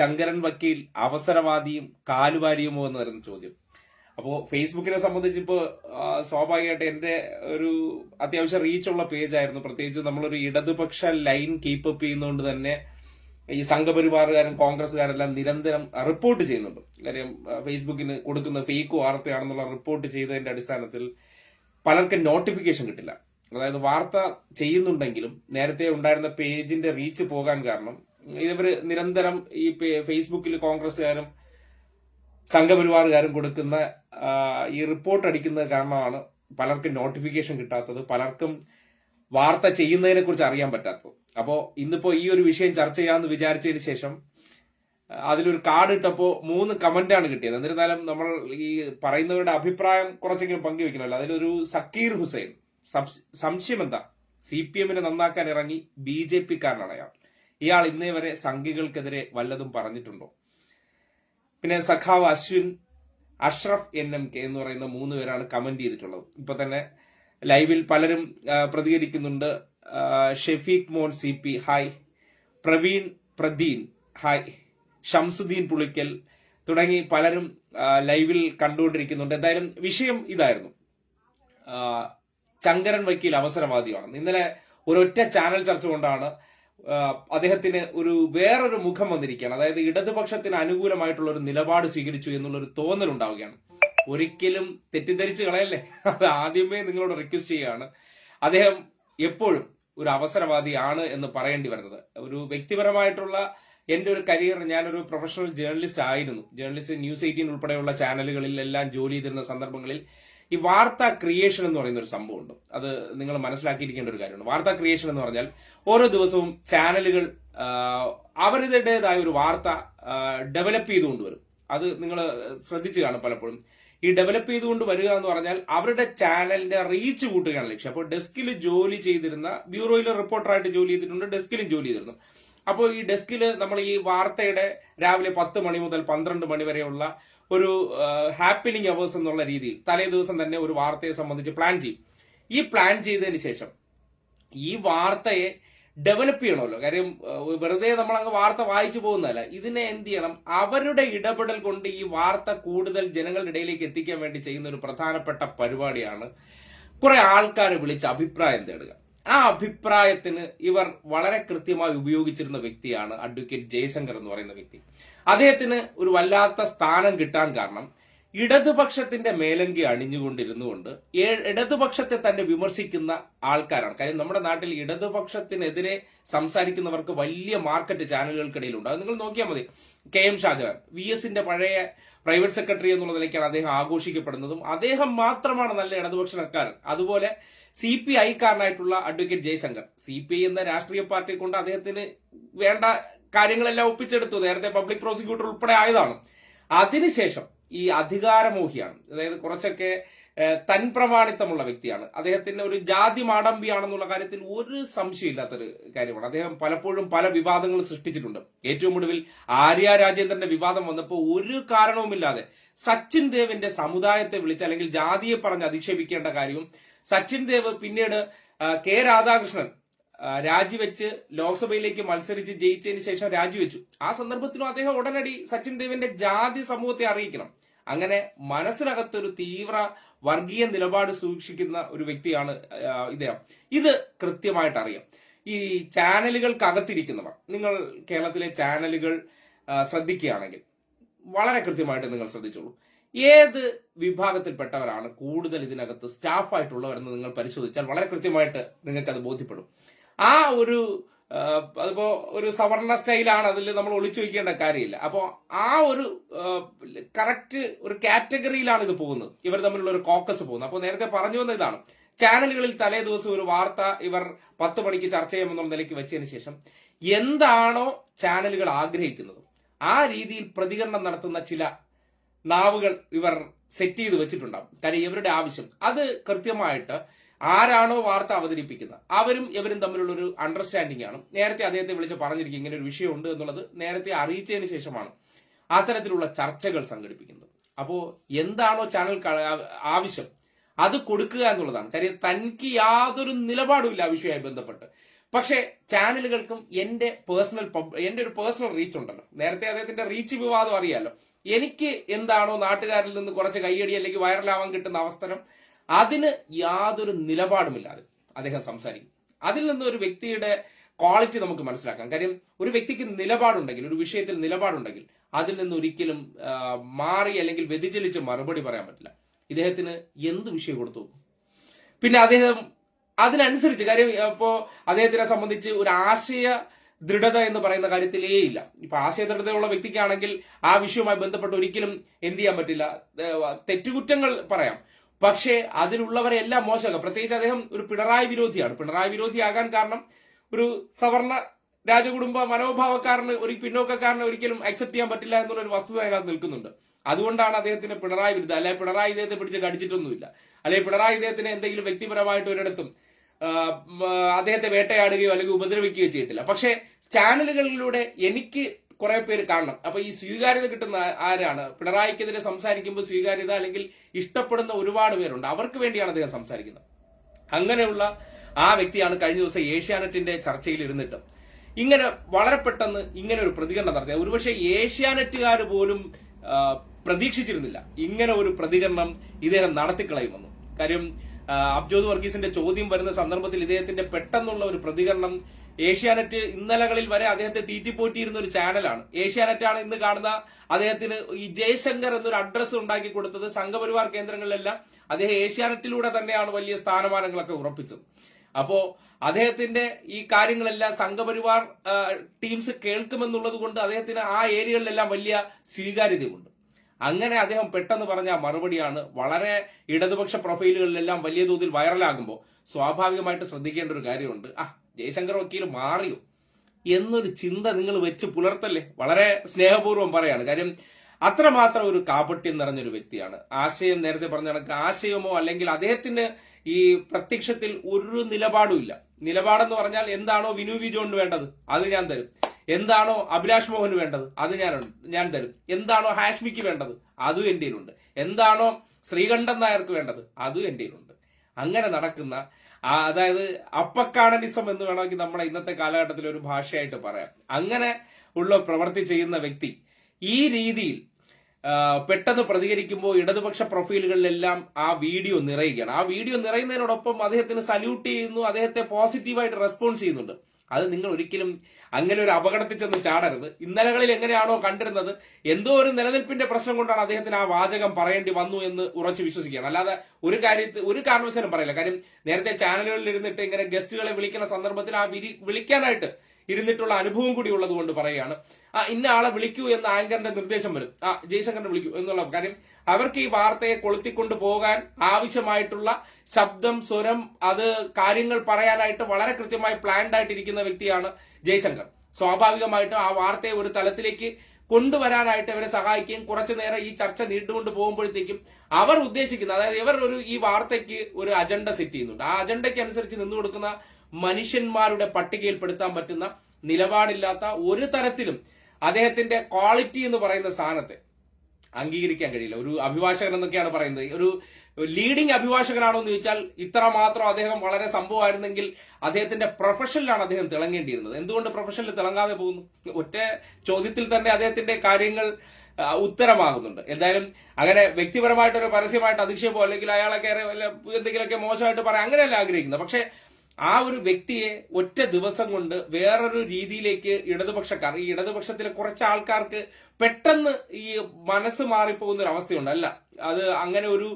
ശങ്കരൻ വക്കീൽ അവസരവാദിയും കാലുവാരിയുമോ എന്ന് വരുന്ന ചോദ്യം. അപ്പോ ഫേസ്ബുക്കിനെ സംബന്ധിച്ച് ഇപ്പോ സ്വാഭാവികമായിട്ട് എന്റെ ഒരു അത്യാവശ്യം റീച്ചുള്ള പേജ് ആയിരുന്നു. പ്രത്യേകിച്ച് നമ്മളൊരു ഇടതുപക്ഷ ലൈൻ കീപ്പപ്പ് ചെയ്യുന്നതുകൊണ്ട് തന്നെ ഈ സംഘപരിവാറുകാരും കോൺഗ്രസ്സുകാരെല്ലാം നിരന്തരം റിപ്പോർട്ട് ചെയ്യുന്നുണ്ട്. കാര്യം ഫേസ്ബുക്കിന് കൊടുക്കുന്ന ഫേക്ക് വാർത്തയാണെന്നുള്ള റിപ്പോർട്ട് ചെയ്തതിന്റെ അടിസ്ഥാനത്തിൽ പലർക്കും നോട്ടിഫിക്കേഷൻ കിട്ടില്ല. അതായത് വാർത്ത ചെയ്യുന്നുണ്ടെങ്കിലും നേരത്തെ ഉണ്ടായിരുന്ന പേജിന്റെ റീച്ച് പോകാൻ കാരണം ഇവർ നിരന്തരം ഈ ഫേസ്ബുക്കിൽ കോൺഗ്രസ്സുകാരും സംഘപരിവാറുകാരും കൊടുക്കുന്ന ഈ റിപ്പോർട്ട് അടിക്കുന്നത് കാരണമാണ് പലർക്കും നോട്ടിഫിക്കേഷൻ കിട്ടാത്തത് പലർക്കും വാർത്ത ചെയ്യുന്നതിനെ കുറിച്ച് അറിയാൻ പറ്റാത്തത്. അപ്പോ ഇന്നിപ്പോ ഈ ഒരു വിഷയം ചർച്ച ചെയ്യാമെന്ന് വിചാരിച്ചതിന് ശേഷം അതിലൊരു കാർഡ് ഇട്ടപ്പോ മൂന്ന് കമന്റാണ് കിട്ടിയത്. എന്നിരുന്നാലും നമ്മൾ ഈ പറയുന്നവരുടെ അഭിപ്രായം കുറച്ചെങ്കിലും പങ്കുവെക്കണമല്ലോ അതിലൊരു സക്കീർ ഹുസൈൻ. സംശയം എന്താ സി പി എമ്മിനെ നന്നാക്കാൻ ഇറങ്ങി ബി ജെ പി കാരനാണ് അയാൾ. ഇയാൾ ഇന്നേ വരെ സംഘികൾക്കെതിരെ വല്ലതും പറഞ്ഞിട്ടുണ്ടോ? പിന്നെ സഖാവ് Ashwin Ashraf N M K എന്ന് പറയുന്ന മൂന്ന് പേരാണ് കമന്റ് ചെയ്തിട്ടുള്ളത്. ഇപ്പൊ തന്നെ ലൈവിൽ പലരും പ്രതികരിക്കുന്നുണ്ട്. ഷെഫീഖ് മോൻ C P hi. Praveen Pradeen hi. Shamsuddin Pulikkal തുടങ്ങി പലരും ലൈവിൽ കണ്ടുകൊണ്ടിരിക്കുന്നുണ്ട്. എന്തായാലും വിഷയം ഇതായിരുന്നു. ചങ്കരൻ വക്കീൽ അവസരവാദിയാണ്. ഇന്നലെ ഒരൊറ്റ ചാനൽ ചർച്ച കൊണ്ടാണ് അദ്ദേഹത്തിന് ഒരു വേറൊരു മുഖം വന്നിരിക്കുകയാണ്. അതായത് ഇടതുപക്ഷത്തിന് അനുകൂലമായിട്ടുള്ള ഒരു നിലപാട് സ്വീകരിച്ചു എന്നുള്ള ഒരു തോന്നൽ ഉണ്ടാവുകയാണ് ഒരിക്കലും തെറ്റിദ്ധരിച്ച് കളയല്ലേ? അത് ആദ്യമേ നിങ്ങളോട് റിക്വസ്റ്റ് ചെയ്യുകയാണ്. അദ്ദേഹം എപ്പോഴും ഒരു അവസരവാദിയാണ് എന്ന് പറയേണ്ടി വരുന്നത്. ഒരു വ്യക്തിപരമായിട്ടുള്ള എന്റെ ഒരു കരിയർ ഞാനൊരു പ്രൊഫഷണൽ ജേർണലിസ്റ്റ് ആയിരുന്നു. ജേർണലിസ്റ്റ് ന്യൂസ് എയ്റ്റീൻ ഉൾപ്പെടെയുള്ള ചാനലുകളിൽ എല്ലാം ജോലി ചെയ്തിരുന്ന സന്ദർഭങ്ങളിൽ ഈ വാർത്ത ക്രിയേഷൻ എന്ന് പറയുന്ന ഒരു സംഭവമുണ്ട്. അത് നിങ്ങൾ മനസ്സിലാക്കിയിരിക്കേണ്ട ഒരു കാര്യമാണ് വാർത്താ ക്രിയേഷൻ എന്ന് പറഞ്ഞാൽ ഓരോ ദിവസവും ചാനലുകൾ അവരുടേതായ ഒരു വാർത്ത ഡെവലപ്പ് ചെയ്തുകൊണ്ട് വരും. അത് നിങ്ങൾ ശ്രദ്ധിച്ചു കാണും പലപ്പോഴും. ഈ ഡെവലപ്പ് ചെയ്തുകൊണ്ട് വരിക എന്ന് പറഞ്ഞാൽ അവരുടെ ചാനലിന്റെ റീച്ച് കൂട്ടുകയാണ് ലക്ഷ്യം. അപ്പോൾ ഡെസ്കിൽ ജോലി ചെയ്തിരുന്ന ബ്യൂറോയിൽ റിപ്പോർട്ടറായിട്ട് ജോലി ചെയ്തിട്ടുണ്ട് ഡെസ്കിലും ജോലി ചെയ്തിരുന്നു. അപ്പോൾ ഈ ഡെസ്കിൽ നമ്മൾ ഈ വാർത്തയുടെ രാവിലെ പത്ത് മണി മുതൽ പന്ത്രണ്ട് മണി വരെയുള്ള ഒരു ഹാപ്പിനിങ് അവേഴ്സ് എന്നുള്ള രീതിയിൽ തലേ ദിവസം തന്നെ ഒരു വാർത്തയെ സംബന്ധിച്ച് പ്ലാൻ ചെയ്യും. ഈ പ്ലാൻ ചെയ്തതിന് ശേഷം ഈ വാർത്തയെ ഡെവലപ്പ് ചെയ്യണമല്ലോ. കാര്യം വെറുതെ നമ്മൾ അങ്ങ് വാർത്ത വായിച്ചു പോകുന്നതല്ല. ഇതിനെ എന്ത് ചെയ്യണം? അവരുടെ ഇടപെടൽ കൊണ്ട് ഈ വാർത്ത കൂടുതൽ ജനങ്ങളുടെ ഇടയിലേക്ക് എത്തിക്കാൻ വേണ്ടി ചെയ്യുന്ന ഒരു പ്രധാനപ്പെട്ട പരിപാടിയാണ്. കുറെ ആൾക്കാരെ വിളിച്ച് അഭിപ്രായം തേടുക. ആ അഭിപ്രായത്തിന് ഇവർ വളരെ കൃത്യമായി ഉപയോഗിച്ചിരുന്ന വ്യക്തിയാണ് അഡ്വക്കേറ്റ് ജയശങ്കർ എന്ന് പറയുന്ന വ്യക്തി. അദ്ദേഹത്തിന് ഒരു വല്ലാത്ത സ്ഥാനം കിട്ടാൻ കാരണം ഇടതുപക്ഷത്തിന്റെ മേലങ്കി അണിഞ്ഞുകൊണ്ടിരുന്നുകൊണ്ട് ഇടതുപക്ഷത്തെ തന്നെ വിമർശിക്കുന്ന ആൾക്കാരാണ്. കാര്യം നമ്മുടെ നാട്ടിൽ ഇടതുപക്ഷത്തിനെതിരെ സംസാരിക്കുന്നവർക്ക് വലിയ മാർക്കറ്റ് ചാനലുകൾക്കിടയിലുണ്ട്. അത് നിങ്ങൾ നോക്കിയാൽ മതി. കെ എം ഷാജഹാൻ വി എസിന്റെ പഴയ പ്രൈവറ്റ് സെക്രട്ടറി എന്നുള്ള നിലയ്ക്കാണ് അദ്ദേഹം ആഘോഷിക്കപ്പെടുന്നതും അദ്ദേഹം മാത്രമാണ് നല്ല ഇടതുപക്ഷ ഇടതുപക്ഷക്കാരൻ. അതുപോലെ C P ഐക്കാരനായിട്ടുള്ള advocate Jayashankar. C P I എന്ന രാഷ്ട്രീയ പാർട്ടി കൊണ്ട് അദ്ദേഹത്തിന് വേണ്ട കാര്യങ്ങളെല്ലാം ഒപ്പിച്ചെടുത്തു. നേരത്തെ പബ്ലിക് പ്രോസിക്യൂട്ടർ ഉൾപ്പെടെ ആയതാണ്. അതിനുശേഷം ഈ അധികാരമോഹിയാണ്. അതായത് കുറച്ചൊക്കെ തൻ തൻപ്രമാണിത്തമുള്ള വ്യക്തിയാണ്. അദ്ദേഹത്തിന് ഒരു ജാതി മാടമ്പിയാണെന്നുള്ള കാര്യത്തിൽ ഒരു സംശയമില്ലാത്തൊരു കാര്യമാണ്. അദ്ദേഹം പലപ്പോഴും പല വിവാദങ്ങൾ സൃഷ്ടിച്ചിട്ടുണ്ട്. ഏറ്റവും ഒടുവിൽ ആര്യ രാജേന്ദ്രന്റെ വിവാദം വന്നപ്പോൾ ഒരു കാരണവുമില്ലാതെ സച്ചിൻ ദേവിന്റെ സമുദായത്തെ വിളിച്ച് അല്ലെങ്കിൽ ജാതിയെ പറഞ്ഞ് അധിക്ഷേപിക്കേണ്ട കാര്യവും സച്ചിൻ ദേവ് പിന്നീട് കെ രാധാകൃഷ്ണൻ രാജിവെച്ച് ലോക്സഭയിലേക്ക് മത്സരിച്ച് ജയിച്ചതിന് ശേഷം രാജിവെച്ചു. ആ സന്ദർഭത്തിലും അദ്ദേഹം ഉടനടി സച്ചിൻ ദേവിന്റെ ജാതി സമൂഹത്തെ അറിയിക്കണം. അങ്ങനെ മനസ്സിനകത്തൊരു തീവ്ര വർഗീയ നിലപാട് സൂക്ഷിക്കുന്ന ഒരു വ്യക്തിയാണ് ഇദ്ദേഹം. ഇത് കൃത്യമായിട്ട് അറിയാം. ഈ ചാനലുകൾക്കകത്തിരിക്കുന്നവർ നിങ്ങൾ കേരളത്തിലെ ചാനലുകൾ ശ്രദ്ധിക്കുകയാണെങ്കിൽ വളരെ കൃത്യമായിട്ട് നിങ്ങൾ ശ്രദ്ധിച്ചോളൂ. ഏത് വിഭാഗത്തിൽപ്പെട്ടവരാണ് കൂടുതൽ ഇതിനകത്ത് സ്റ്റാഫായിട്ടുള്ളവരെന്ന് നിങ്ങൾ പരിശോധിച്ചാൽ വളരെ കൃത്യമായിട്ട് നിങ്ങൾക്ക് അത് ബോധ്യപ്പെടും. ആ ഒരു അതിപ്പോ ഒരു സവർണ സ്റ്റൈലാണ് അതിൽ നമ്മൾ ഒളിച്ചു വയ്ക്കേണ്ട കാര്യമില്ല. അപ്പോൾ ആ ഒരു കറക്റ്റ് ഒരു കാറ്റഗറിയിലാണ് ഇത് പോകുന്നത്. ഇവർ തമ്മിലുള്ള ഒരു കോക്കസ് പോകുന്നത്. അപ്പോൾ നേരത്തെ പറഞ്ഞു വന്ന ഇതാണ്. ചാനലുകളിൽ തലേ ദിവസം ഒരു വാർത്ത ഇവർ പത്ത് മണിക്ക് ചർച്ച ചെയ്യാമെന്നുള്ള നിലയ്ക്ക് വെച്ചതിന് ശേഷം എന്താണോ ചാനലുകൾ ആഗ്രഹിക്കുന്നത്. ആ രീതിയിൽ പ്രതികരണം നടത്തുന്ന ചില നാവുകൾ ഇവർ സെറ്റ് ചെയ്ത് വെച്ചിട്ടുണ്ടാവും. കാര്യം ഇവരുടെ ആവശ്യം. അത് കൃത്യമായിട്ട് ആരാണോ വാർത്ത അവതരിപ്പിക്കുന്നത്. അവരും ഇവരും തമ്മിലുള്ള ഒരു അണ്ടർസ്റ്റാൻഡിംഗ് ആണ്. നേരത്തെ അദ്ദേഹത്തെ വിളിച്ച് പറഞ്ഞിരിക്കും ഇങ്ങനെ ഒരു വിഷയമുണ്ട് എന്നുള്ളത് നേരത്തെ അറിയിച്ചതിന് ശേഷമാണ് അത്തരത്തിലുള്ള ചർച്ചകൾ സംഘടിപ്പിക്കുന്നത്. അപ്പോൾ എന്താണോ ചാനൽ ആവശ്യം അത് കൊടുക്കുക എന്നുള്ളതാണ്. കാര്യം തനിക്ക് യാതൊരു നിലപാടുമില്ല ആ വിഷയവുമായി ബന്ധപ്പെട്ട്. പക്ഷേ ചാനലുകൾക്കും എന്റെ പേഴ്സണൽ എന്റെ ഒരു പേഴ്സണൽ റീച്ച് ഉണ്ടല്ലോ. നേരത്തെ അദ്ദേഹത്തിന്റെ റീച്ച് വിവാദം അറിയാലോ. എനിക്ക് എന്താണോ നാട്ടുകാരിൽ നിന്ന് കുറച്ച് കൈയടി അല്ലെങ്കിൽ വൈറലാവാൻ കിട്ടുന്ന അവസരം അതിന് യാതൊരു നിലപാടുമില്ലാതെ അദ്ദേഹം സംസാരിക്കും. അതിൽ നിന്ന് ഒരു വ്യക്തിയുടെ ക്വാളിറ്റി നമുക്ക് മനസ്സിലാക്കാം. കാര്യം ഒരു വ്യക്തിക്ക് നിലപാടുണ്ടെങ്കിൽ ഒരു വിഷയത്തിൽ നിലപാടുണ്ടെങ്കിൽ അതിൽ നിന്ന് ഒരിക്കലും മാറി അല്ലെങ്കിൽ വ്യതിചലിച്ച് മറുപടി പറയാൻ പറ്റില്ല. ഇദ്ദേഹത്തിന് എന്ത് വിഷയം കൊടുത്തു? പിന്നെ അദ്ദേഹം അതിനനുസരിച്ച് കാര്യം ഇപ്പോ അദ്ദേഹത്തിനെ സംബന്ധിച്ച് ഒരു ആശയ ദൃഢത എന്ന് പറയുന്ന കാര്യത്തിലേ ഇല്ല. ഇപ്പൊ ആശയ ദൃഢതയുള്ള വ്യക്തിക്കാണെങ്കിൽ ആ വിഷയവുമായി ബന്ധപ്പെട്ട് ഒരിക്കലും എന്ത് ചെയ്യാൻ പറ്റില്ല. തെറ്റുകുറ്റങ്ങൾ പറയാം. പക്ഷേ അതിലുള്ളവരെ എല്ലാം മോശമാക്കാം. പ്രത്യേകിച്ച് അദ്ദേഹം ഒരു പിണറായി വിരോധിയാണ്. പിണറായി വിരോധിയാകാൻ കാരണം ഒരു സവർണ രാജകുടുംബ മനോഭാവക്കാരന് ഒരു പിന്നോക്കക്കാരന് ഒരിക്കലും അക്സെപ്റ്റ് ചെയ്യാൻ പറ്റില്ല എന്നുള്ള ഒരു വസ്തുത അതിനകത്ത് നിൽക്കുന്നുണ്ട്. അതുകൊണ്ടാണ് അദ്ദേഹത്തിന് പിണറായി വിരുദ്ധ അല്ലെ പിണറായി ഇദ്ദേഹത്തെ പിടിച്ച് കടിച്ചിട്ടൊന്നുമില്ല. അല്ലെ പിണറായി ഇദ്ദേഹത്തിന് എന്തെങ്കിലും വ്യക്തിപരമായിട്ട് ഒരിടത്തും അദ്ദേഹത്തെ വേട്ടയാടുകയോ അല്ലെങ്കിൽ ഉപദ്രവിക്കുകയോ ചെയ്തിട്ടില്ല. പക്ഷേ ചാനലുകളിലൂടെ എനിക്ക് കുറെ പേര് കാണണം. അപ്പൊ ഈ സ്വീകാര്യത കിട്ടുന്ന ആരാണ്? പിണറായിക്കെതിരെ സംസാരിക്കുമ്പോൾ സ്വീകാര്യത അല്ലെങ്കിൽ ഇഷ്ടപ്പെടുന്ന ഒരുപാട് പേരുണ്ട്. അവർക്ക് വേണ്ടിയാണ് അദ്ദേഹം സംസാരിക്കുന്നത്. അങ്ങനെയുള്ള ആ വ്യക്തിയാണ് കഴിഞ്ഞ ദിവസം ഏഷ്യാനെറ്റിന്റെ ചർച്ചയിൽ ഇരുന്നിട്ട് ഇങ്ങനെ വളരെ പെട്ടെന്ന് ഇങ്ങനെ ഒരു പ്രതികരണം നടത്തിയത് ഒരുപക്ഷെ ഏഷ്യാനെറ്റുകാർ പോലും പ്രതീക്ഷിച്ചിരുന്നില്ല ഇങ്ങനെ ഒരു പ്രതികരണം ഇദ്ദേഹം നടത്തിക്കളയുമെന്ന്. കാര്യം അബ്ജോദ് വർഗീസിന്റെ ചോദ്യം വരുന്ന സന്ദർഭത്തിൽ ഇദ്ദേഹത്തിന്റെ പെട്ടെന്നുള്ള ഒരു പ്രതികരണം ഏഷ്യാനെറ്റ് ഇന്നലകളിൽ വരെ അദ്ദേഹത്തെ തീറ്റിപ്പോറ്റിയിരുന്ന ഒരു ചാനലാണ്. ഏഷ്യാനെറ്റാണ് ഇന്ന് കാണുന്ന അദ്ദേഹത്തിന് ഈ ജയശങ്കർ എന്നൊരു അഡ്രസ്സ് ഉണ്ടാക്കി കൊടുത്തത് സംഘപരിവാർ കേന്ദ്രങ്ങളിലെല്ലാം. അദ്ദേഹം ഏഷ്യാനെറ്റിലൂടെ തന്നെയാണ് വലിയ സ്ഥാനമാനങ്ങളൊക്കെ ഉറപ്പിച്ചത്. അപ്പോ അദ്ദേഹത്തിന്റെ ഈ കാര്യങ്ങളെല്ലാം സംഘപരിവാർ ടീംസ് കേൾക്കുമെന്നുള്ളത് കൊണ്ട് അദ്ദേഹത്തിന് ആ ഏരിയകളിലെല്ലാം വലിയ സ്വീകാര്യതയുണ്ട് അങ്ങനെ അദ്ദേഹം പെട്ടെന്ന് പറഞ്ഞ മറുപടിയാണ് വളരെ ഇടതുപക്ഷ പ്രൊഫൈലുകളിലെല്ലാം വലിയ തോതിൽ വൈറലാകുമ്പോൾ സ്വാഭാവികമായിട്ട് ശ്രദ്ധിക്കേണ്ട ഒരു കാര്യമുണ്ട്. ആ ജയശങ്കർ വക്കീൽ മാറിയോ? എന്നൊരു ചിന്ത നിങ്ങൾ വെച്ച് പുലർത്തല്ലേ? വളരെ സ്നേഹപൂർവം പറയാണ്. കാര്യം അത്രമാത്രം ഒരു കാപട്യം നിറഞ്ഞൊരു വ്യക്തിയാണ്. ആശയം നേരത്തെ പറഞ്ഞ കണക്ക് ആശയമോ അല്ലെങ്കിൽ അദ്ദേഹത്തിന് ഈ പ്രത്യക്ഷത്തിൽ ഒരു നിലപാടുമില്ല നിലപാടെന്ന് പറഞ്ഞാൽ എന്താണോ വിനു വിജോണിന് വേണ്ടത് അത് ഞാൻ തരും. എന്താണോ അഭിലാഷ് മോഹന് വേണ്ടത് അത് ഞാൻ ഞാൻ തരും. എന്താണോ ഹാഷ്മിക്ക് വേണ്ടത് അതും എന്റെ കയ്യിലുണ്ട്. എന്താണോ ശ്രീകണ്ഠൻ നായർക്ക് വേണ്ടത് അതും എന്റെ കയ്യിലുണ്ട്. അങ്ങനെ നടക്കുന്ന അതായത് അപ്പക്കാണലിസം എന്ന് വേണമെങ്കിൽ നമ്മുടെ ഇന്നത്തെ കാലഘട്ടത്തിൽ ഒരു ഭാഷയായിട്ട് പറയാം. അങ്ങനെ ഉള്ള പ്രവൃത്തി ചെയ്യുന്ന വ്യക്തി ഈ രീതിയിൽ പെട്ടെന്ന് പ്രതികരിക്കുമ്പോൾ ഇടതുപക്ഷ പ്രൊഫൈലുകളിലെല്ലാം ആ വീഡിയോ നിറയുകയാണ്. ആ വീഡിയോ നിറയുന്നതിനോടൊപ്പം അദ്ദേഹത്തിന് സല്യൂട്ട് ചെയ്യുന്നു അദ്ദേഹത്തെ പോസിറ്റീവായിട്ട് റെസ്പോൺസ് ചെയ്യുന്നുണ്ട്. അത് നിങ്ങൾ ഒരിക്കലും അങ്ങനെ ഒരു അപകടത്തിൽ ചെന്ന് ചാടരുത്. ഇന്നലകളിൽ എങ്ങനെയാണോ കണ്ടിരുന്നത് എന്തോ ഒരു നിലനിൽപ്പിന്റെ പ്രശ്നം കൊണ്ടാണ് അദ്ദേഹത്തിന് ആ വാചകം പറയേണ്ടി വന്നു എന്ന് ഉറച്ചു വിശ്വസിക്കുകയാണ്. അല്ലാതെ ഒരു കാര്യത്തിൽ ഒരു കാരണവശാലും പറയില്ല. കാര്യം നേരത്തെ ചാനലുകളിൽ ഇരുന്നിട്ട് ഇങ്ങനെ ഗസ്റ്റുകളെ വിളിക്കുന്ന സന്ദർഭത്തിൽ ആ വിളിക്കാനായിട്ട് ഇരുന്നിട്ടുള്ള അനുഭവം കൂടി ഉള്ളത് കൊണ്ട് പറയുകയാണ്. ആ ഇന്ന ആളെ വിളിക്കൂ എന്ന ആങ്കറിന്റെ നിർദ്ദേശം വരും. ആ ജയശങ്കറിനെ വിളിക്കൂ എന്നുള്ള കാര്യം അവർക്ക് ഈ വാർത്തയെ കൊളുത്തിക്കൊണ്ട് പോകാൻ ആവശ്യമായിട്ടുള്ള ശബ്ദം സ്വരം അത് കാര്യങ്ങൾ പറയാനായിട്ട് വളരെ കൃത്യമായി പ്ലാൻഡ് ആയിട്ടിരിക്കുന്ന വ്യക്തിയാണ് ജയശങ്കർ. സ്വാഭാവികമായിട്ടും ആ വാർത്തയെ ഒരു തലത്തിലേക്ക് കൊണ്ടുവരാനായിട്ട് അവരെ സഹായിക്കുകയും കുറച്ചു നേരം ഈ ചർച്ച നീണ്ടുകൊണ്ട് പോകുമ്പോഴത്തേക്കും അവർ ഉദ്ദേശിക്കുന്ന അതായത് ഇവർ ഒരു ഈ വാർത്തയ്ക്ക് ഒരു അജണ്ട സെറ്റ് ചെയ്യുന്നുണ്ട്. ആ അജണ്ടയ്ക്ക് അനുസരിച്ച് നിന്നു കൊടുക്കുന്ന മനുഷ്യന്മാരുടെ പട്ടികയിൽപ്പെടുത്താൻ പറ്റുന്ന നിലപാടില്ലാത്ത ഒരു തരത്തിലും അദ്ദേഹത്തിന്റെ ക്വാളിറ്റി എന്ന് പറയുന്ന സാധനത്തെ അംഗീകരിക്കാൻ കഴിയില്ല. ഒരു അഭിഭാഷകൻ എന്നൊക്കെയാണ് പറയുന്നത്. ഒരു ലീഡിംഗ് അഭിഭാഷകനാണോ എന്ന് ചോദിച്ചാൽ ഇത്ര മാത്രം അദ്ദേഹം വളരെ സംഭവമായിരുന്നെങ്കിൽ അദ്ദേഹത്തിന്റെ പ്രൊഫഷനിലാണ് അദ്ദേഹം തിളങ്ങേണ്ടിയിരുന്നത്. എന്തുകൊണ്ട് പ്രൊഫഷനിൽ തിളങ്ങാതെ പോകുന്നു? ഒറ്റ ചോദ്യത്തിൽ തന്നെ അദ്ദേഹത്തിന്റെ കാര്യങ്ങൾ ഉത്തരമാകുന്നുണ്ട്. എന്തായാലും അങ്ങനെ വ്യക്തിപരമായിട്ടൊരു പരസ്യമായിട്ട് അധിക്ഷേപമോ അല്ലെങ്കിൽ അയാളെ എന്തെങ്കിലുമൊക്കെ മോശമായിട്ട് പറയാം അങ്ങനെയല്ല ആഗ്രഹിക്കുന്നത്. പക്ഷെ ആ ഒരു വ്യക്തിയെ ഒറ്റ ദിവസം കൊണ്ട് വേറൊരു രീതിയിലേക്ക് ഇടതുപക്ഷക്കാർ ഈ ഇടതുപക്ഷത്തിലെ കുറച്ച് ആൾക്കാർക്ക് പെട്ടെന്ന് ഈ മനസ്സ് മാറിപ്പോകുന്ന ഒരു അവസ്ഥയുണ്ട്. അല്ല അത് അങ്ങനെ ഒരു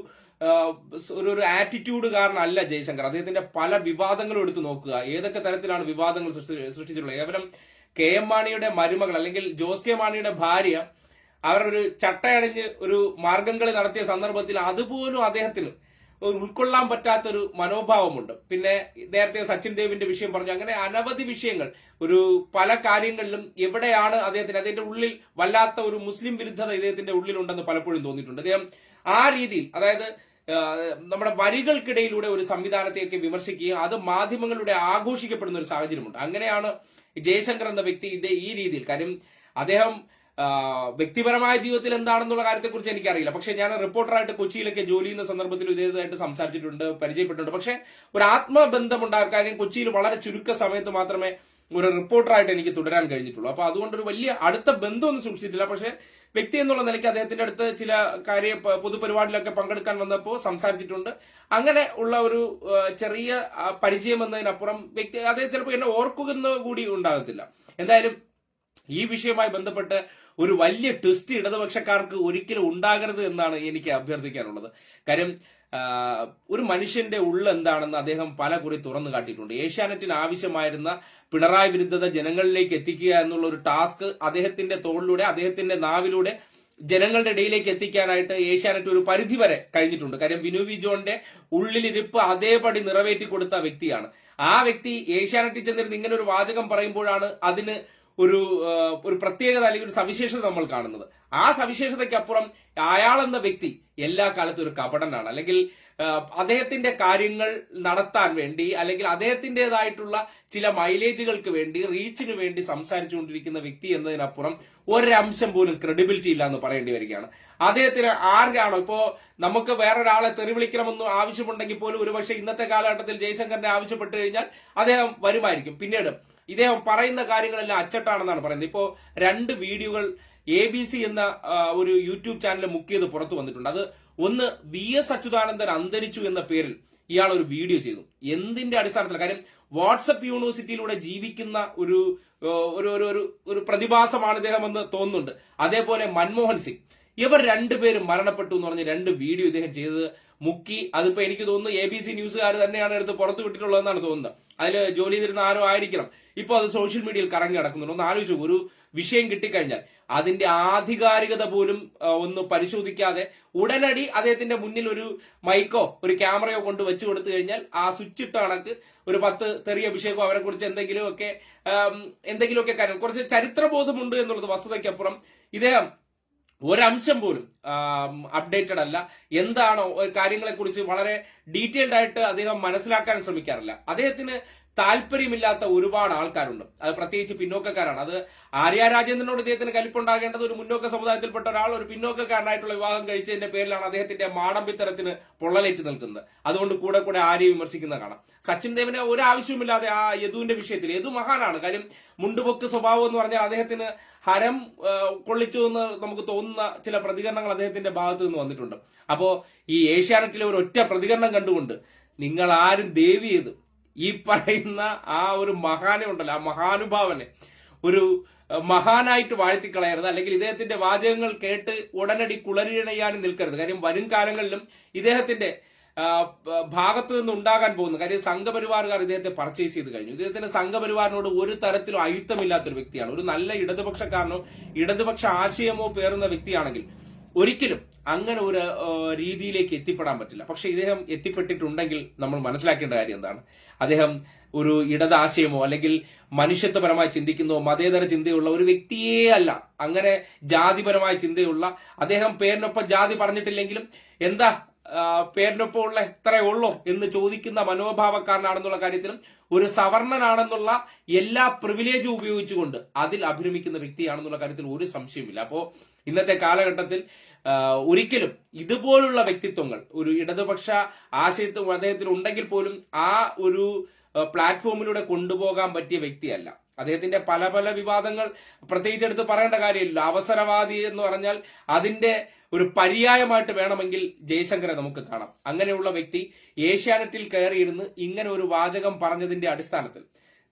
ഒരു ഒരു ആറ്റിറ്റ്യൂഡ് കാരണമല്ല ജയശങ്കർ. അദ്ദേഹത്തിന്റെ പല വിവാദങ്ങളും എടുത്തു നോക്കുക. ഏതൊക്കെ തരത്തിലാണ് വിവാദങ്ങൾ സൃഷ്ടി- സൃഷ്ടിച്ചിട്ടുള്ളത്? കേവലം കെ എം മാണിയുടെ മരുമകൾ അല്ലെങ്കിൽ ജോസ് കെ മാണിയുടെ ഭാര്യ അവരൊരു ചട്ടയണിഞ്ഞ് ഒരു മാർഗംകളി നടത്തിയ സന്ദർഭത്തിൽ അതുപോലും അദ്ദേഹത്തിന് ഉൾക്കൊള്ളാൻ പറ്റാത്തൊരു മനോഭാവമുണ്ട്. പിന്നെ നേരത്തെ സച്ചിൻ ദേവിന്റെ വിഷയം പറഞ്ഞു. അങ്ങനെ അനവധി വിഷയങ്ങൾ. ഒരു പല കാര്യങ്ങളിലും എവിടെയാണ് അദ്ദേഹത്തിന് അദ്ദേഹത്തിന്റെ ഉള്ളിൽ വല്ലാത്ത ഒരു മുസ്ലിം വിരുദ്ധത ഇദ്ദേഹത്തിന്റെ ഉള്ളിലുണ്ടെന്ന് പലപ്പോഴും തോന്നിയിട്ടുണ്ട്. അദ്ദേഹം ആ രീതിയിൽ അതായത് നമ്മുടെ വരികൾക്കിടയിലൂടെ ഒരു സംവിധാനത്തെയൊക്കെ വിമർശിക്കുകയും അത് മാധ്യമങ്ങളിലൂടെ ആഘോഷിക്കപ്പെടുന്ന ഒരു സാഹചര്യമുണ്ട്. അങ്ങനെയാണ് ജയശങ്കർ എന്ന വ്യക്തി ഇതേ ഈ രീതിയിൽ. കാര്യം അദ്ദേഹം വ്യക്തിപരമായ ജീവിതത്തിൽ എന്താണെന്നുള്ള കാര്യത്തെക്കുറിച്ച് എനിക്കറിയില്ല. പക്ഷെ ഞാൻ റിപ്പോർട്ടറായിട്ട് കൊച്ചിയിലൊക്കെ ജോലി ചെയ്യുന്ന സന്ദർഭത്തിൽ ഇതേതായിട്ട് സംസാരിച്ചിട്ടുണ്ട് പരിചയപ്പെട്ടിട്ടുണ്ട്. പക്ഷെ ഒരു ആത്മബന്ധം ഉണ്ടാക്കാൻ കൊച്ചിയിൽ വളരെ ചുരുക്ക സമയത്ത് മാത്രമേ ഒരു റിപ്പോർട്ടറായിട്ട് എനിക്ക് തുടരാൻ കഴിഞ്ഞിട്ടുള്ളൂ. അപ്പൊ അതുകൊണ്ട് ഒരു വലിയ അടുത്ത ബന്ധമൊന്നും സൂക്ഷിച്ചിട്ടില്ല. പക്ഷെ വ്യക്തി എന്നുള്ള നിലയ്ക്ക് അദ്ദേഹത്തിന്റെ അടുത്ത് ചില കാര്യ പൊതുപരിപാടിയിലൊക്കെ പങ്കെടുക്കാൻ വന്നപ്പോൾ സംസാരിച്ചിട്ടുണ്ട്. അങ്ങനെ ഉള്ള ഒരു ചെറിയ പരിചയം എന്നതിനപ്പുറം വ്യക്തി അദ്ദേഹം ചിലപ്പോൾ എന്നെ ഓർക്കുന്ന കൂടി ഉണ്ടാകത്തില്ല. എന്തായാലും ഈ വിഷയവുമായി ബന്ധപ്പെട്ട് ഒരു വലിയ ട്വിസ്റ്റ് ഇടതുപക്ഷക്കാർക്ക് ഒരിക്കലും ഉണ്ടാകരുത് എന്നാണ് എനിക്ക് അഭ്യർത്ഥിക്കാനുള്ളത്. കാര്യം ഒരു മനുഷ്യന്റെ ഉള്ള എന്താണെന്ന് അദ്ദേഹം പല കുറി തുറന്നു കാട്ടിയിട്ടുണ്ട്. ഏഷ്യാനെറ്റിന് ആവശ്യമായിരുന്ന പിണറായി വിരുദ്ധത ജനങ്ങളിലേക്ക് എത്തിക്കുക എന്നുള്ള ഒരു ടാസ്ക് അദ്ദേഹത്തിന്റെ തോളിലൂടെ അദ്ദേഹത്തിന്റെ നാവിലൂടെ ജനങ്ങളുടെ ഇടയിലേക്ക് എത്തിക്കാനായിട്ട് ഏഷ്യാനെറ്റ് ഒരു പരിധി വരെ കഴിഞ്ഞിട്ടുണ്ട്. കാര്യം വിനു ജോണിന്റെ ഉള്ളിലിരിപ്പ് അതേപടി നിറവേറ്റി കൊടുത്ത വ്യക്തിയാണ്. ആ വ്യക്തി ഏഷ്യാനെറ്റിൽ ചെന്നിരുന്ന് ഇങ്ങനെ ഒരു വാചകം പറയുമ്പോഴാണ് അതിന് ഒരു ഒരു പ്രത്യേകത അല്ലെങ്കിൽ ഒരു സവിശേഷത നമ്മൾ കാണുന്നത്. ആ സവിശേഷതയ്ക്കപ്പുറം അയാളെന്ന വ്യക്തി എല്ലാ കാലത്തും ഒരു കപടനാണ്. അല്ലെങ്കിൽ അദ്ദേഹത്തിന്റെ കാര്യങ്ങൾ നടത്താൻ വേണ്ടി അല്ലെങ്കിൽ അദ്ദേഹത്തിന്റെതായിട്ടുള്ള ചില മൈലേജുകൾക്ക് വേണ്ടി റീച്ചിന് വേണ്ടി സംസാരിച്ചുകൊണ്ടിരിക്കുന്ന വ്യക്തി എന്നതിനപ്പുറം ഒരംശം പോലും ക്രെഡിബിലിറ്റി ഇല്ല എന്ന് പറയേണ്ടി വരികയാണ്. അദ്ദേഹത്തിന് ആരാണോ ഇപ്പോ നമുക്ക് വേറൊരാളെ തെറി വിളിക്കണമെന്ന് ആവശ്യമുണ്ടെങ്കിൽ പോലും ഒരുപക്ഷെ ഇന്നത്തെ കാലഘട്ടത്തിൽ ജയശങ്കറിനെ ആവശ്യപ്പെട്ടു കഴിഞ്ഞാൽ അദ്ദേഹം വരുമായിരിക്കും. പിന്നീട് ഇദ്ദേഹം പറയുന്ന കാര്യങ്ങളെല്ലാം അച്ചട്ടാണെന്നാണ് പറയുന്നത്. ഇപ്പോൾ രണ്ട് വീഡിയോകൾ എ ബി സി എന്ന ഒരു യൂട്യൂബ് ചാനൽ മുക്കിയത് പുറത്തു വന്നിട്ടുണ്ട്. അത് ഒന്ന് വി എസ് അച്യുതാനന്ദൻ അന്തരിച്ചു എന്ന പേരിൽ ഇയാൾ ഒരു വീഡിയോ ചെയ്തു. എന്തിന്റെ അടിസ്ഥാനത്തിൽ കാര്യം വാട്സപ്പ് യൂണിവേഴ്സിറ്റിയിലൂടെ ജീവിക്കുന്ന ഒരു ഒരു ഒരു ഒരു പ്രതിഭാസമാണ് ഇദ്ദേഹം എന്ന് തോന്നുന്നുണ്ട്. അതേപോലെ മൻമോഹൻ സിംഗ്. ഇവർ രണ്ടുപേരും മരണപ്പെട്ടു എന്ന് പറഞ്ഞ് രണ്ട് വീഡിയോ ഇദ്ദേഹം ചെയ്തത് മുക്കി അതിപ്പോ എനിക്ക് തോന്നുന്നു എ ബി സി ന്യൂസുകാർ തന്നെയാണ് എടുത്ത് പുറത്തു വിട്ടിട്ടുള്ളതെന്നാണ് തോന്നുന്നത്. അതിൽ ജോലി ചെയ്തിരുന്ന ആരോ ആയിരിക്കണം. ഇപ്പൊ അത് സോഷ്യൽ മീഡിയയിൽ കറങ്ങി നടക്കുന്നുണ്ട്. ഒന്ന് ആലോചിച്ചു ഒരു വിഷയം കിട്ടിക്കഴിഞ്ഞാൽ അതിന്റെ ആധികാരികത പോലും ഒന്ന് പരിശോധിക്കാതെ ഉടനടി അദ്ദേഹത്തിന്റെ മുന്നിൽ ഒരു മൈക്കോ ഒരു ക്യാമറയോ കൊണ്ട് വെച്ചു കൊടുത്തു കഴിഞ്ഞാൽ ആ സ്വിച്ച് ഇട്ട കണക്ക് ഒരു പത്ത് തെറിയ അഭിഷേകോ അവരെ കുറിച്ച് എന്തെങ്കിലുമൊക്കെ എന്തെങ്കിലുമൊക്കെ കാര്യം കുറച്ച് ചരിത്രബോധമുണ്ട് എന്നുള്ളത് വസ്തുതയ്ക്കപ്പുറം ഇദ്ദേഹം ഒരംശം പോലും അപ്ഡേറ്റഡ് അല്ല. എന്താണോ കാര്യങ്ങളെ കുറിച്ച് വളരെ ഡീറ്റെയിൽഡ് ആയിട്ട് അദ്ദേഹം മനസ്സിലാക്കാൻ ശ്രമിക്കാറില്ല. അദ്ദേഹത്തിന് താല്പര്യമില്ലാത്ത ഒരുപാട് ആൾക്കാരുണ്ട്. അത് പ്രത്യേകിച്ച് പിന്നോക്കക്കാരാണ്. അത് ആര്യ രാജേന്ദ്രനോട് ഇദ്ദേഹത്തിന് കലിപ്പുണ്ടാകേണ്ടത് ഒരു മുന്നോക്ക സമുദായത്തിൽപ്പെട്ട ഒരാൾ ഒരു പിന്നോക്കക്കാരനായിട്ടുള്ള വിവാഹം കഴിച്ചതിന്റെ പേരിലാണ് അദ്ദേഹത്തിന്റെ മാടമ്പിത്തരത്തിന് പൊള്ളലേറ്റ് നിൽക്കുന്നത്. അതുകൊണ്ട് കൂടെ കൂടെ ആര്യ വിമർശിക്കുന്ന കാണാം. സച്ചിൻ ദേവിന് ഒരു ആവശ്യവുമില്ലാതെ ആ യദുവിന്റെ വിഷയത്തിൽ യദു മഹാനാണ്. കാര്യം മുണ്ടുപൊക്ക് സ്വഭാവം എന്ന് പറഞ്ഞാൽ അദ്ദേഹത്തിന് ഹരം കൊള്ളിച്ചു എന്ന് നമുക്ക് തോന്നുന്ന ചില പ്രതികരണങ്ങൾ അദ്ദേഹത്തിന്റെ ഭാഗത്ത് നിന്ന് വന്നിട്ടുണ്ട്. അപ്പോ ഈ ഏഷ്യാനെറ്റിലെ ഒരു ഒറ്റ പ്രതികരണം കണ്ടുകൊണ്ട് നിങ്ങൾ ആരും ദേവി ചെയ്ത് ഈ പറയുന്ന ആ ഒരു മഹാനെ ഉണ്ടല്ലോ ആ മഹാനുഭാവനെ. ഒരു മഹാനായിട്ട് വാഴ്ത്തിക്കളയരുത് അല്ലെങ്കിൽ ഇദ്ദേഹത്തിന്റെ വാചകങ്ങൾ കേട്ട് ഉടനടി കുളരിണയാനും നിൽക്കരുത്. കാര്യം വരും കാലങ്ങളിലും ഇദ്ദേഹത്തിന്റെ ഭാഗത്ത് നിന്ന് ഉണ്ടാകാൻ പോകുന്നു. കാര്യം സംഘപരിവാറുകാർ ഇദ്ദേഹത്തെ പർച്ചേസ് ചെയ്ത് കഴിഞ്ഞു. ഇദ്ദേഹത്തിന്റെ സംഘപരിവാറിനോട് ഒരു തരത്തിലും അയുത്തമില്ലാത്തൊരു വ്യക്തിയാണ്. ഒരു നല്ല ഇടതുപക്ഷക്കാരനോ ഇടതുപക്ഷ ആശയമോ പേറുന്ന വ്യക്തിയാണെങ്കിൽ ഒരിക്കലും അങ്ങനെ ഒരു രീതിയിലേക്ക് എത്തിപ്പെടാൻ പറ്റില്ല. പക്ഷെ ഇദ്ദേഹം എത്തിപ്പെട്ടിട്ടുണ്ടെങ്കിൽ നമ്മൾ മനസ്സിലാക്കേണ്ട കാര്യം എന്താണ്? അദ്ദേഹം ഒരു ഇടതാശയമോ അല്ലെങ്കിൽ മനുഷ്യത്വപരമായി ചിന്തിക്കുന്നോ മതേതര ചിന്തയുള്ള ഒരു വ്യക്തിയേ അല്ല. അങ്ങനെ ജാതിപരമായ ചിന്തയുള്ള അദ്ദേഹം പേരിനൊപ്പം ജാതി പറഞ്ഞിട്ടില്ലെങ്കിലും എന്താ പേരിനൊപ്പം ഉള്ള എത്രയേ ഉള്ളൂ എന്ന് ചോദിക്കുന്ന മനോഭാവക്കാരനാണെന്നുള്ള കാര്യത്തിലും ഒരു സവർണനാണെന്നുള്ള എല്ലാ പ്രിവിലേജും ഉപയോഗിച്ചുകൊണ്ട് അതിൽ അഭിരമിക്കുന്ന വ്യക്തിയാണെന്നുള്ള കാര്യത്തിൽ ഒരു സംശയമില്ല അപ്പോ ഇന്നത്തെ കാലഘട്ടത്തിൽ ഒരിക്കലും ഇതുപോലുള്ള വ്യക്തിത്വങ്ങൾ ഒരു ഇടതുപക്ഷ ആശയത്വം അദ്ദേഹത്തിന് ഉണ്ടെങ്കിൽ പോലും ആ ഒരു പ്ലാറ്റ്ഫോമിലൂടെ കൊണ്ടുപോകാൻ പറ്റിയ വ്യക്തിയല്ല. അദ്ദേഹത്തിന്റെ പല പല വിവാദങ്ങൾ പ്രത്യേകിച്ച് എടുത്ത് പറയേണ്ട കാര്യമില്ല. അവസരവാദി എന്ന് പറഞ്ഞാൽ അതിന്റെ ഒരു പര്യായമായിട്ട് വേണമെങ്കിൽ ജയശങ്കരെ നമുക്ക് കാണാം. അങ്ങനെയുള്ള വ്യക്തി ഏഷ്യാനെറ്റിൽ കയറിയിരുന്ന് ഇങ്ങനെ ഒരു വാചകം പറഞ്ഞതിന്റെ അടിസ്ഥാനത്തിൽ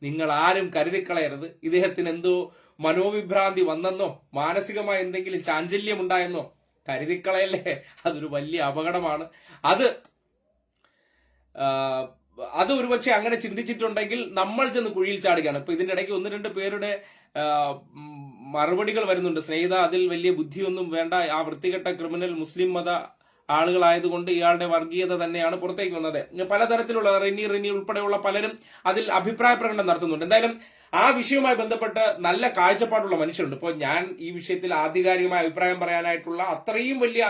നിങ്ങൾ ആരും കരുതിക്കളയരുത്. ഇദ്ദേഹത്തിന് എന്തോ മനോവിഭ്രാന്തി വന്നെന്നോ? മാനസികമായ എന്തെങ്കിലും ചാഞ്ചല്യം ഉണ്ടായെന്നോ കരുതിക്കളയല്ലേ? അതൊരു വലിയ അപകടമാണ്. അത് അത് ഒരുപക്ഷെ അങ്ങനെ ചിന്തിച്ചിട്ടുണ്ടെങ്കിൽ നമ്മൾ ചെന്ന് കുഴിയിൽ ചാടുകയാണ്. ഇപ്പൊ ഇതിന്റെ ഇടയ്ക്ക് ഒന്ന് രണ്ട് പേരുടെ മറുപടികൾ വരുന്നുണ്ട്. സ്നേഹിത അതിൽ വലിയ ബുദ്ധിയൊന്നും വേണ്ട. ആ വൃത്തികെട്ട ക്രിമിനൽ മുസ്ലിം മത ആളുകളായതുകൊണ്ട് ഇയാളുടെ വർഗീയത തന്നെയാണ് പുറത്തേക്ക് വന്നത്. പലതരത്തിലുള്ള റിനി റിനി ഉൾപ്പെടെയുള്ള പലരും അതിൽ അഭിപ്രായ പ്രകടനം നടത്തുന്നുണ്ട്. എന്തായാലും ആ വിഷയവുമായി ബന്ധപ്പെട്ട് നല്ല കാഴ്ചപ്പാടുള്ള മനുഷ്യരുണ്ട്. ഇപ്പോൾ ഞാൻ ഈ വിഷയത്തിൽ ആധികാരികമായ അഭിപ്രായം പറയാനായിട്ടുള്ള അത്രയും വലിയ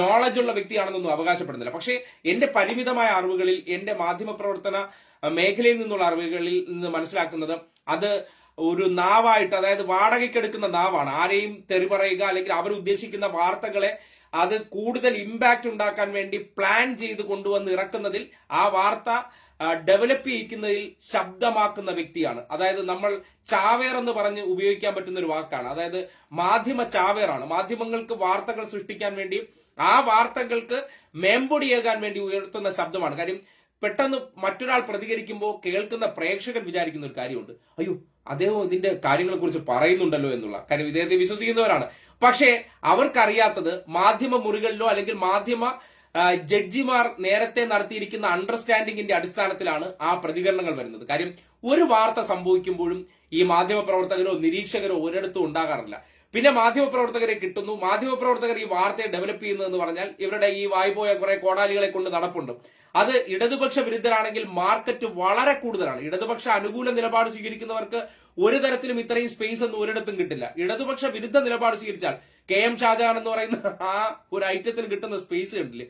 നോളജ് ഉള്ള വ്യക്തിയാണെന്നൊന്നും അവകാശപ്പെടുന്നില്ല. പക്ഷേ എന്റെ പരിമിതമായ അറിവുകളിൽ എന്റെ മാധ്യമപ്രവർത്തന പ്രവർത്തന മേഖലയിൽ നിന്നുള്ള അറിവുകളിൽ നിന്ന് മനസ്സിലാക്കുന്നത് അത് ഒരു നാവായിട്ട് അതായത് വാടകയ്ക്കെടുക്കുന്ന നാവാണ്. ആരെയും തെറി പറയുക അല്ലെങ്കിൽ അവരുദ്ദേശിക്കുന്ന വാർത്തകളെ അത് കൂടുതൽ ഇമ്പാക്റ്റ് ഉണ്ടാക്കാൻ വേണ്ടി പ്ലാൻ ചെയ്ത് കൊണ്ടുവന്ന് ഇറക്കുന്നതിൽ ആ വാർത്ത ഡെവലപ്പ് ചെയ്യിക്കുന്നതിൽ ശബ്ദമാക്കുന്ന വ്യക്തിയാണ്. അതായത് നമ്മൾ ചാവേർ എന്ന് പറഞ്ഞ് ഉപയോഗിക്കാൻ പറ്റുന്ന ഒരു വാക്കാണ്. അതായത് മാധ്യമ ചാവേറാണ്. മാധ്യമങ്ങൾക്ക് വാർത്തകൾ സൃഷ്ടിക്കാൻ വേണ്ടി ആ വാർത്തകൾക്ക് മേമ്പൊടിയേകാൻ വേണ്ടി ഉയർത്തുന്ന ശബ്ദമാണ്. കാര്യം പെട്ടെന്ന് മറ്റൊരാൾ പ്രതികരിക്കുമ്പോൾ കേൾക്കുന്ന പ്രേക്ഷകൻ വിചാരിക്കുന്ന ഒരു കാര്യമുണ്ട്. അയ്യോ അദ്ദേഹം ഇതിന്റെ കാര്യങ്ങളെ കുറിച്ച് പറയുന്നുണ്ടല്ലോ എന്നുള്ള കാര്യം ഇദ്ദേഹത്തെ വിശ്വസിക്കുന്നവരാണ്. പക്ഷേ അവർക്കറിയാത്തത് മാധ്യമ മുറികളിലോ അല്ലെങ്കിൽ മാധ്യമ ജഡ്ജിമാർ നേരത്തെ നടത്തിയിരിക്കുന്ന അണ്ടർസ്റ്റാൻഡിങ്ങിന്റെ അടിസ്ഥാനത്തിലാണ് ആ പ്രതികരണങ്ങൾ വരുന്നത്. കാര്യം ഒരു വാർത്ത സംഭവിക്കുമ്പോഴും ഈ മാധ്യമ പ്രവർത്തകരോ നിരീക്ഷകരോ ഒരിടത്തും ഉണ്ടാകാറില്ല. പിന്നെ മാധ്യമ പ്രവർത്തകരെ കിട്ടുന്നു. മാധ്യമ പ്രവർത്തകർ ഈ വാർത്തയെ ഡെവലപ്പ് ചെയ്യുന്നതെന്ന് പറഞ്ഞാൽ ഇവരുടെ ഈ വായ്പോയ കുറെ കോടാലികളെ കൊണ്ട് നടപ്പുണ്ട്. അത് ഇടതുപക്ഷ വിരുദ്ധരാണെങ്കിൽ മാർക്കറ്റ് വളരെ കൂടുതലാണ്. ഇടതുപക്ഷ അനുകൂല നിലപാട് സ്വീകരിക്കുന്നവർക്ക് ഒരു തരത്തിലും ഇത്രയും സ്പേസ് ഒന്നും ഒരിടത്തും കിട്ടില്ല. ഇടതുപക്ഷ വിരുദ്ധ നിലപാട് സ്വീകരിച്ചാൽ കെ എം ഷാജഹാൻ എന്ന് പറയുന്ന ആ ഒരു ഐറ്റത്തിന് കിട്ടുന്ന സ്പേസ് കണ്ടില്ലേ?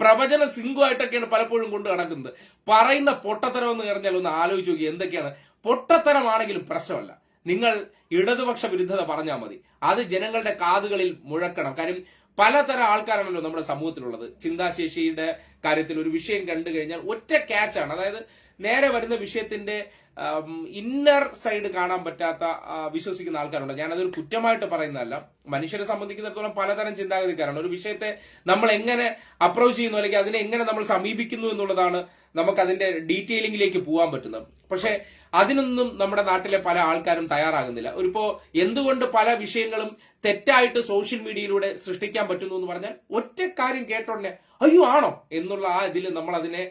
പ്രവചന സിംഗുമായിട്ടൊക്കെയാണ് പലപ്പോഴും കൊണ്ട് നടക്കുന്നത്. പറയുന്ന പൊട്ടത്തരം എന്ന് പറഞ്ഞാൽ ഒന്ന് ആലോചിച്ച് നോക്കി എന്തൊക്കെയാണ്? പൊട്ടത്തരമാണെങ്കിലും പ്രശ്നമല്ല. നിങ്ങൾ ഇടതുപക്ഷ വിരുദ്ധത പറഞ്ഞാൽ മതി. അത് ജനങ്ങളുടെ കാതുകളിൽ മുഴക്കണം. കാര്യം പലതരം ആൾക്കാരാണല്ലോ നമ്മുടെ സമൂഹത്തിലുള്ളത്. ചിന്താശേഷിയുടെ കാര്യത്തിൽ ഒരു വിഷയം കണ്ടു കഴിഞ്ഞാൽ ഒറ്റ ക്യാച്ചാണ് അതായത് നേരെ വരുന്ന വിഷയത്തിന്റെ ഇന്നർ സൈഡ് കാണാൻ പറ്റാത്ത വിശ്വസിക്കുന്ന ആൾക്കാരുണ്ട്. ഞാനതൊരു കുറ്റമായിട്ട് പറയുന്നതല്ല. മനുഷ്യരെ സംബന്ധിക്കുന്നിടത്തോളം പലതരം ചിന്താഗതിക്കാരാണ് ഒരു വിഷയത്തെ നമ്മൾ എങ്ങനെ അപ്രോച്ച് ചെയ്യുന്നു അല്ലെങ്കിൽ അതിനെ എങ്ങനെ നമ്മൾ സമീപിക്കുന്നു എന്നുള്ളതാണ് നമുക്ക് അതിന്റെ ഡീറ്റെയിലിംഗിലേക്ക് പോകാൻ പറ്റുന്നത് പക്ഷെ അതിനൊന്നും നമ്മുടെ നാട്ടിലെ പല ആൾക്കാരും തയ്യാറാകുന്നില്ല. ഒരിപ്പോ എന്തുകൊണ്ട് പല വിഷയങ്ങളും തെറ്റായിട്ട് സോഷ്യൽ മീഡിയയിലൂടെ സൃഷ്ടിക്കാൻ പറ്റുന്നു എന്ന് പറഞ്ഞാൽ ഒറ്റ കാര്യം കേട്ടോടനെ അയ്യോ ആണോ? എന്നുള്ള ആ ഇതിൽ നമ്മൾ അതിനെ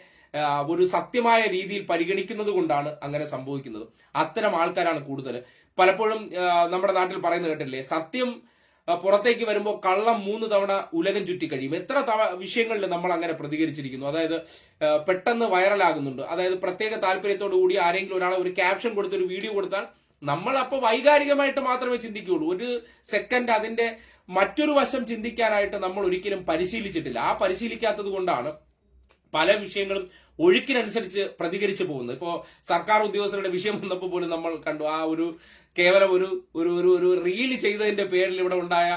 ഒരു സത്യമായ രീതിയിൽ പരിഗണിക്കുന്നത് കൊണ്ടാണ് അങ്ങനെ സംഭവിക്കുന്നത്. അത്തരം ആൾക്കാരാണ് കൂടുതൽ. പലപ്പോഴും നമ്മുടെ നാട്ടിൽ പറയുന്നത് കേട്ടില്ലേ സത്യം പുറത്തേക്ക് വരുമ്പോൾ കള്ളം മൂന്ന് തവണ ഉലകം ചുറ്റിക്കഴിയും എത്ര തവ വിഷയങ്ങളിൽ നമ്മൾ അങ്ങനെ പ്രതികരിച്ചിരിക്കുന്നു. അതായത് പെട്ടെന്ന് വൈറലാകുന്നുണ്ട്. അതായത് പ്രത്യേക താല്പര്യത്തോടു കൂടി ആരെങ്കിലും ഒരാൾ ഒരു ക്യാപ്ഷൻ കൊടുത്ത് ഒരു വീഡിയോ കൊടുത്താൽ നമ്മൾ അപ്പോൾ വൈകാരികമായിട്ട് മാത്രമേ ചിന്തിക്കുകയുള്ളൂ. ഒരു സെക്കൻഡ് അതിന്റെ മറ്റൊരു വശം ചിന്തിക്കാനായിട്ട് നമ്മൾ ഒരിക്കലും പരിശീലിച്ചിട്ടില്ല. ആ പരിശീലിക്കാത്തത് കൊണ്ടാണ് പല വിഷയങ്ങളും ഒഴുക്കിനനുസരിച്ച് പ്രതികരിച്ചു പോകുന്നത് ഇപ്പോ സർക്കാർ ഉദ്യോഗസ്ഥരുടെ വിഷയം വന്നപ്പോൾ പോലും നമ്മൾ കണ്ടു. ആ ഒരു കേവലം ഒരു ഒരു ഒരു ഒരു റീൽ ചെയ്തതിന്റെ പേരിൽ ഇവിടെ ഉണ്ടായ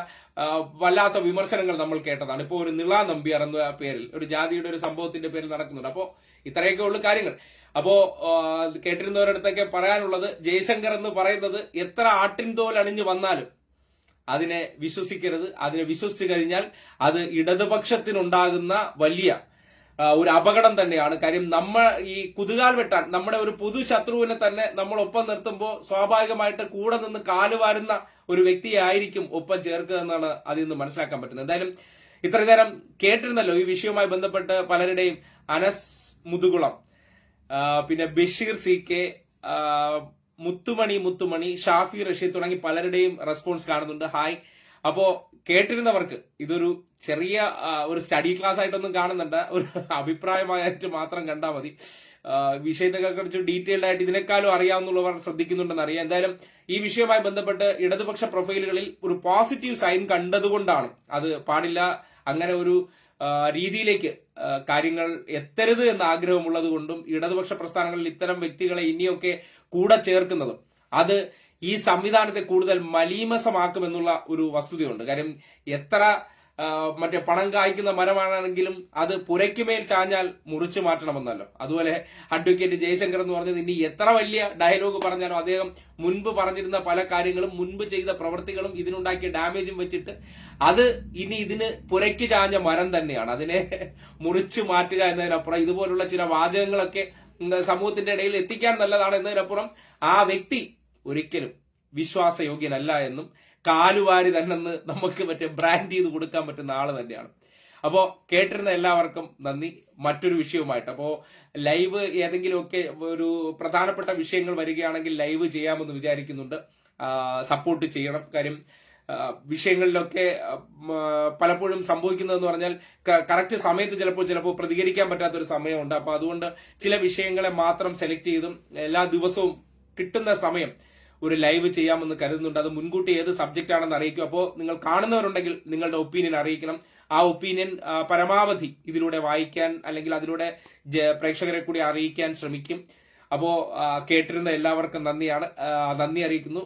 വല്ലാത്ത വിമർശനങ്ങൾ നമ്മൾ കേട്ടതാണ്. ഇപ്പോൾ ഒരു നിള നമ്പ്യാർ എന്ന പേരിൽ ഒരു ജാതിയുടെ ഒരു സംഭവത്തിന്റെ പേരിൽ നടക്കുന്നുണ്ട്. അപ്പോൾ ഇത്രയൊക്കെ ഉള്ള കാര്യങ്ങൾ. അപ്പോ ആ, കേട്ടിരുന്നവരടുത്തൊക്കെ പറയാനുള്ളത് ജയശങ്കർ എന്ന് പറയുന്നത് എത്ര ആട്ടിൻ തോൽ അണിഞ്ഞു വന്നാലും അതിനെ വിശ്വസിക്കരുത്. അതിനെ വിശ്വസിച്ചു കഴിഞ്ഞാൽ അത് ഇടതുപക്ഷത്തിനുണ്ടാകുന്ന വലിയ ഒരു അപകടം തന്നെയാണ്. കാര്യം നമ്മൾ ഈ കുതുകാൽ വെട്ടാൻ നമ്മുടെ ഒരു പൊതു ശത്രുവിനെ തന്നെ നമ്മൾ ഒപ്പം നിർത്തുമ്പോൾ സ്വാഭാവികമായിട്ട് കൂടെ നിന്ന് കാലുവാരുന്ന ഒരു വ്യക്തിയായിരിക്കും ഒപ്പം ചേർക്കുക എന്നാണ് അതിൽ നിന്ന് മനസ്സിലാക്കാൻ പറ്റുന്നത്. എന്തായാലും ഇത്ര നേരം കേട്ടിരുന്നല്ലോ ഈ വിഷയവുമായി ബന്ധപ്പെട്ട് പലരുടെയും അനസ് മുതുകുളം പിന്നെ ബഷീർ സി കെ മുത്തുമണി മുത്തുമണി ഷാഫി റഷീദ് തുടങ്ങി പലരുടെയും റെസ്പോൺസ് കാണുന്നുണ്ട്. ഹായ് അപ്പോ കേട്ടിരുന്നവർക്ക് ഇതൊരു ചെറിയ ഒരു സ്റ്റഡി ക്ലാസ് ആയിട്ടൊന്നും കാണുന്നുണ്ട് ഒരു അഭിപ്രായമായിട്ട് മാത്രം കണ്ടാൽ മതി. ആ, വിഷയത്തെ കുറിച്ച് ഡീറ്റെയിൽഡ് ആയിട്ട് ഇതിനേക്കാളും അറിയാവുന്നവർ ശ്രദ്ധിക്കുന്നുണ്ടെന്ന് അറിയാം. എന്തായാലും ഈ വിഷയവുമായി ബന്ധപ്പെട്ട് ഇടതുപക്ഷ പ്രൊഫൈലുകളിൽ ഒരു പോസിറ്റീവ് സൈൻ കണ്ടതുകൊണ്ടാണ് അത് പാടില്ല. അങ്ങനെ ഒരു രീതിയിലേക്ക് കാര്യങ്ങൾ എത്തരുത് എന്ന ആഗ്രഹമുള്ളത് കൊണ്ടും ഇടതുപക്ഷ പ്രസ്ഥാനങ്ങളിൽ ഇത്തരം വ്യക്തികളെ ഇനിയൊക്കെ കൂടെ ചേർക്കുന്നതും. അത് ഈ സംവിധാനത്തെ കൂടുതൽ മലീമസമാക്കുമെന്നുള്ള ഒരു വസ്തുതയുണ്ട്. കാര്യം എത്ര മറ്റേ പണം കായ്ക്കുന്ന മരമാണെങ്കിലും അത് പുരയ്ക്കുമേൽ ചാഞ്ഞാൽ മുറിച്ചു മാറ്റണമെന്നല്ലോ. അതുപോലെ അഡ്വക്കേറ്റ് ജയശങ്കർ എന്ന് പറഞ്ഞത് ഇനി എത്ര വലിയ ഡയലോഗ് പറഞ്ഞാലും അദ്ദേഹം മുൻപ് പറഞ്ഞിരുന്ന പല കാര്യങ്ങളും മുൻപ് ചെയ്ത പ്രവൃത്തികളും ഇതിനുണ്ടാക്കിയ ഡാമേജും വെച്ചിട്ട് അത് ഇനി ഇതിന് പുരയ്ക്ക് ചാഞ്ഞ മരം തന്നെയാണ്. അതിനെ മുറിച്ചു മാറ്റുക എന്നതിനപ്പുറം ഇതുപോലുള്ള ചില വാചകങ്ങളൊക്കെ സമൂഹത്തിന്റെ ഇടയിൽ എത്തിക്കാൻ നല്ലതാണ് എന്നതിനപ്പുറം ആ വ്യക്തി ഒരിക്കലും വിശ്വാസയോഗ്യനല്ല എന്നും കാലുവാരി തന്നെ നമുക്ക് മറ്റേ ബ്രാൻഡ് ചെയ്ത് കൊടുക്കാൻ പറ്റുന്ന ആൾ തന്നെയാണ്. അപ്പോൾ കേട്ടിരുന്ന എല്ലാവർക്കും നന്ദി. മറ്റൊരു വിഷയവുമായിട്ട്. അപ്പോൾ ലൈവ് ഏതെങ്കിലുമൊക്കെ ഒരു പ്രധാനപ്പെട്ട വിഷയങ്ങൾ വരികയാണെങ്കിൽ ലൈവ് ചെയ്യാമെന്ന് വിചാരിക്കുന്നുണ്ട്. സപ്പോർട്ട് ചെയ്യണം. കാര്യം വിഷയങ്ങളിലൊക്കെ പലപ്പോഴും സംഭവിക്കുന്നതെന്ന് പറഞ്ഞാൽ കറക്റ്റ് സമയത്ത് ചിലപ്പോൾ ചിലപ്പോൾ പ്രതികരിക്കാൻ പറ്റാത്ത ഒരു സമയമുണ്ട്. അപ്പോൾ അതുകൊണ്ട് ചില വിഷയങ്ങളെ മാത്രം സെലക്ട് ചെയ്തും എല്ലാ ദിവസവും കിട്ടുന്ന സമയം ഒരു ലൈവ് ചെയ്യാമെന്ന് കരുതുന്നുണ്ട്. അത് മുൻകൂട്ടി ഏത് സബ്ജക്റ്റ് ആണെന്ന് അറിയിക്കും. അപ്പോൾ നിങ്ങൾ കാണുന്നവരുണ്ടെങ്കിൽ നിങ്ങളുടെ ഒപ്പീനിയൻ അറിയിക്കണം. ആ ഒപ്പീനിയൻ പരമാവധി ഇതിലൂടെ വായിക്കാൻ അല്ലെങ്കിൽ അതിലൂടെ പ്രേക്ഷകരെ കൂടി അറിയിക്കാൻ ശ്രമിക്കും. അപ്പോൾ കേട്ടിരുന്ന എല്ലാവർക്കും നന്ദിയാണ്. നന്ദി അറിയിക്കുന്നു.